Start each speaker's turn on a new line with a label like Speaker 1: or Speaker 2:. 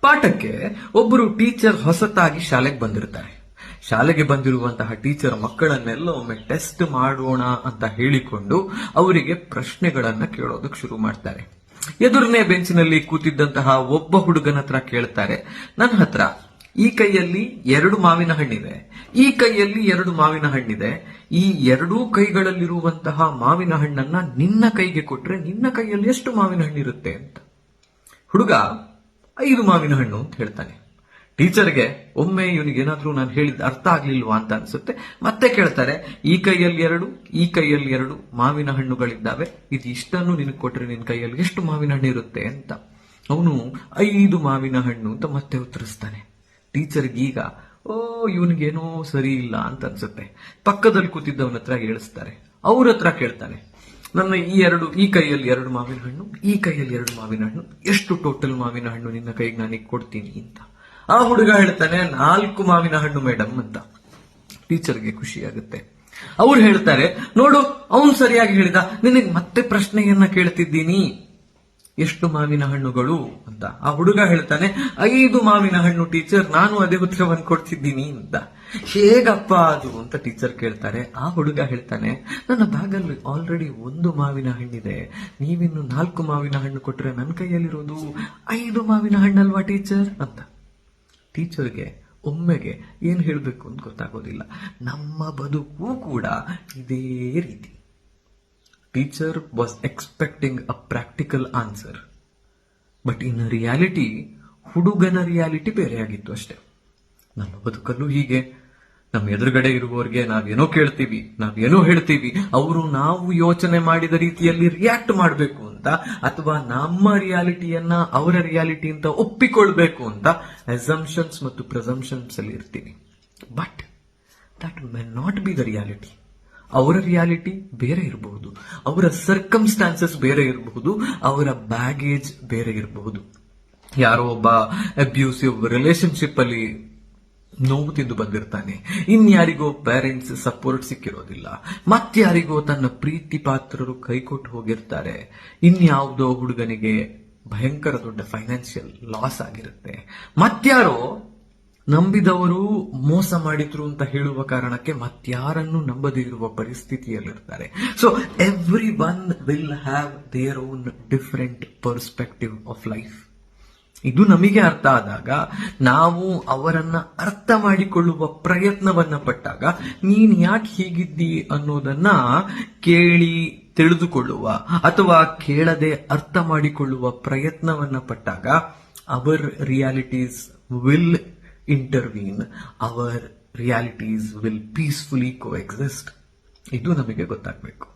Speaker 1: ಪಾಠಕ್ಕೆ ಒಬ್ಬರು ಟೀಚರ್ ಹೊಸತಾಗಿ ಶಾಲೆಗೆ ಬಂದಿರ್ತಾರೆ. ಶಾಲೆಗೆ ಬಂದಿರುವಂತಹ ಟೀಚರ್ ಮಕ್ಕಳನ್ನೆಲ್ಲ ಒಮ್ಮೆ ಟೆಸ್ಟ್ ಮಾಡೋಣ ಅಂತ ಹೇಳಿಕೊಂಡು ಅವರಿಗೆ ಪ್ರಶ್ನೆಗಳನ್ನ ಕೇಳೋದಕ್ಕೆ ಶುರು ಮಾಡ್ತಾರೆ. ಎದುರನೇ ಬೆಂಚಿನಲ್ಲಿ ಕೂತಿದ್ದಂತಹ ಒಬ್ಬ ಹುಡುಗನ ಹತ್ರ ಕೇಳ್ತಾರೆ, ನನ್ನ ಹತ್ರ ಈ ಕೈಯಲ್ಲಿ ಎರಡು ಮಾವಿನ ಹಣ್ಣಿದೆ, ಈ ಕೈಯಲ್ಲಿ ಎರಡು ಮಾವಿನ ಹಣ್ಣಿದೆ, ಈ ಎರಡೂ ಕೈಗಳಲ್ಲಿರುವಂತಹ ಮಾವಿನ ಹಣ್ಣನ್ನ ನಿನ್ನ ಕೈಗೆ ಕೊಟ್ರೆ ನಿನ್ನ ಕೈಯಲ್ಲಿ ಎಷ್ಟು ಮಾವಿನ ಹಣ್ಣಿರುತ್ತೆ? ಅಂತ. ಹುಡುಗ ಐದು ಮಾವಿನ ಹಣ್ಣು ಅಂತ ಹೇಳ್ತಾನೆ. ಟೀಚರ್ಗೆ ಒಮ್ಮೆ ಇವನಿಗೆ ಏನಾದ್ರೂ ನಾನು ಹೇಳಿದ ಅರ್ಥ ಆಗ್ಲಿಲ್ವಾ ಅಂತ ಅನ್ಸುತ್ತೆ. ಮತ್ತೆ ಕೇಳ್ತಾರೆ, ಈ ಕೈಯಲ್ಲಿ ಎರಡು, ಈ ಕೈಯಲ್ಲಿ ಎರಡು ಮಾವಿನ ಹಣ್ಣುಗಳಿದ್ದಾವೆ. ಇದು ಇಷ್ಟನ್ನು ನಿನಗೆ ಕೊಟ್ರೆ ನಿನ್ನ ಕೈಯಲ್ಲಿ ಎಷ್ಟು ಮಾವಿನ ಹಣ್ಣು ಇರುತ್ತೆ ಅಂತ. ಅವನು, ಐದು ಮಾವಿನ ಹಣ್ಣು ಅಂತ ಮತ್ತೆ ಉತ್ತರಿಸ್ತಾನೆ. ಟೀಚರ್ಗೆ ಈಗ, ಓ, ಇವನಿಗೇನೋ ಸರಿ ಇಲ್ಲ ಅಂತ ಅನ್ಸುತ್ತೆ. ಪಕ್ಕದಲ್ಲಿ ಕೂತಿದ್ದವನ ಹತ್ರ ಹೇಳಿಸ್ತಾರೆ. ಅವ್ರ ಹತ್ರ ಕೇಳ್ತಾನೆ. ನನ್ನ ಈ ಎರಡು, ಈ ಕೈಯಲ್ಲಿ ಎರಡು ಮಾವಿನ ಹಣ್ಣು, ಈ ಕೈಯಲ್ಲಿ ಎರಡು ಮಾವಿನ ಹಣ್ಣು. ಎಷ್ಟು ಟೋಟಲ್ ಮಾವಿನ ಹಣ್ಣು ನಿನ್ನ ಕೈಗೆ ನಾನು ಕೊಡ್ತೀನಿ ಅಂತ. ಆ ಹುಡುಗ ಹೇಳ್ತಾನೆ, ನಾಲ್ಕು ಮಾವಿನ ಹಣ್ಣು ಮೇಡಮ್ ಅಂತ. ಟೀಚರ್ಗೆ ಖುಷಿ ಆಗುತ್ತೆ. ಅವ್ರು ಹೇಳ್ತಾರೆ, ನೋಡು, ಅವನು ಸರಿಯಾಗಿ ಹೇಳಿದ, ನಿನಗೆ ಮತ್ತೆ ಪ್ರಶ್ನೆಯನ್ನ ಕೇಳ್ತಿದ್ದೀನಿ. ಎಷ್ಟು ಮಾವಿನ ಹಣ್ಣುಗಳು ಅಂತ. ಆ ಹುಡುಗ ಹೇಳ್ತಾನೆ, ಐದು ಮಾವಿನ ಹಣ್ಣು ಟೀಚರ್, ನಾನು ಅದೇ ಉತ್ತರವನ್ನು ಕೊಡ್ತಿದ್ದೀನಿ ಅಂತ. ಹೇಗಪ್ಪ ಅದು ಅಂತ ಟೀಚರ್ ಕೇಳ್ತಾರೆ. ಆ ಹುಡುಗ ಹೇಳ್ತಾನೆ, ನನ್ನ ಬ್ಯಾಗಲ್ಲಿ ಆಲ್ರೆಡಿ ಒಂದು ಮಾವಿನ ಹಣ್ಣಿದೆ. ನೀವಿನ್ನು ನಾಲ್ಕು ಮಾವಿನ ಹಣ್ಣು ಕೊಟ್ಟರೆ ನನ್ನ ಕೈಯಲ್ಲಿರೋದು ಐದು ಮಾವಿನ ಹಣ್ಣಲ್ವಾ ಟೀಚರ್? ಅಂತ. ಟೀಚರ್ಗೆ, ಒಮ್ಮೆಗೆ ಏನು ಹೇಳಬೇಕು ಅಂತ ಗೊತ್ತಾಗೋದಿಲ್ಲ. ನಮ್ಮ ಬದುಕು ಕೂಡ ಇದೇ ರೀತಿ. Teacher was expecting a practical answer but in reality ಹುಡುಗನ ರಿಯಾಲಿಟಿ ಬೇರೆಯಾಗಿತ್ತು ಅಷ್ಟೇ. ನಮ್ಮ ಬದುಕಲ್ಲೂ ಹೀಗೆ. ನಮ್ಮ ಎದುರುಗಡೆ ಇರುವವರಿಗೆ ನಾವೇನೋ ಕೇಳ್ತೀವಿ, ನಾವೇನೋ ಹೇಳ್ತೀವಿ, ಅವರು ನಾವು ಯೋಚನೆ ಮಾಡಿದ ರೀತಿಯಲ್ಲಿ ರಿಯಾಕ್ಟ್ ಮಾಡಬೇಕು ಅಂತ, ಅಥವಾ ನಮ್ಮ ರಿಯಾಲಿಟಿಯನ್ನ ಅವರ ರಿಯಾಲಿಟಿ ಅಂತ ಒಪ್ಪಿಕೊಳ್ಬೇಕು ಅಂತ ಅಸಂಪ್ಷನ್ಸ್ ಮತ್ತು ಪ್ರೆಸಂಪ್ಷನ್ಸ್ ಅಲ್ಲಿ ಇರ್ತೀವಿ but that may not be the reality ಅವರ ರಿಯಾಲಿಟಿ ಬೇರೆ ಇರಬಹುದು, ಅವರ ಸರ್ಕಮ್ಸ್ಟಾನ್ಸಸ್ ಬೇರೆ ಇರಬಹುದು, ಅವರ ಬ್ಯಾಗೇಜ್ ಬೇರೆ ಇರಬಹುದು. ಯಾರೋ ಒಬ್ಬ ಅಬ್ಯೂಸಿವ್ ರಿಲೇಶನ್ಶಿಪ್ ಅಲ್ಲಿ ನೋವು ತಿಂದು ಬಂದಿರ್ತಾನೆ. ಇನ್ಯಾರಿಗೋ ಪೇರೆಂಟ್ಸ್ ಸಪೋರ್ಟ್ ಸಿಕ್ಕಿರೋದಿಲ್ಲ. ಮತ್ತಾರಿಗೋ ತನ್ನ ಪ್ರೀತಿ ಪಾತ್ರರು ಕೈಕೊಟ್ಟು ಹೋಗಿರ್ತಾರೆ. ಇನ್ಯಾವುದೋ ಹುಡುಗನಿಗೆ ಭಯಂಕರ ದೊಡ್ಡ ಫೈನಾನ್ಷಿಯಲ್ ಲಾಸ್ ಆಗಿರುತ್ತೆ. ಮತ್ಯಾರೋ ನಂಬಿದವರು ಮೋಸ ಮಾಡಿದ್ರು ಅಂತ ಹೇಳುವ ಕಾರಣಕ್ಕೆ ಮತ್ಯಾರನ್ನು ನಂಬದೇ ಇರುವ ಪರಿಸ್ಥಿತಿಯಲ್ಲಿರ್ತಾರೆ. So every one will have their own different perspective of life ಇದು ನಮಗೆ ಅರ್ಥ ಆದಾಗ, ನಾವು ಅವರನ್ನ ಅರ್ಥ ಮಾಡಿಕೊಳ್ಳುವ ಪ್ರಯತ್ನವನ್ನ ಪಟ್ಟಾಗ, ನೀನ್ ಯಾಕೆ ಹೀಗಿದ್ದಿ ಅನ್ನೋದನ್ನ ಕೇಳಿ ತಿಳಿದುಕೊಳ್ಳುವ ಅಥವಾ ಕೇಳದೆ ಅರ್ಥ ಮಾಡಿಕೊಳ್ಳುವ ಪ್ರಯತ್ನವನ್ನ ಪಟ್ಟಾಗ our realities will intervene our realities will peacefully coexist ಇದು ನಮಗೆ ಗೊತ್ತಾಗಬೇಕು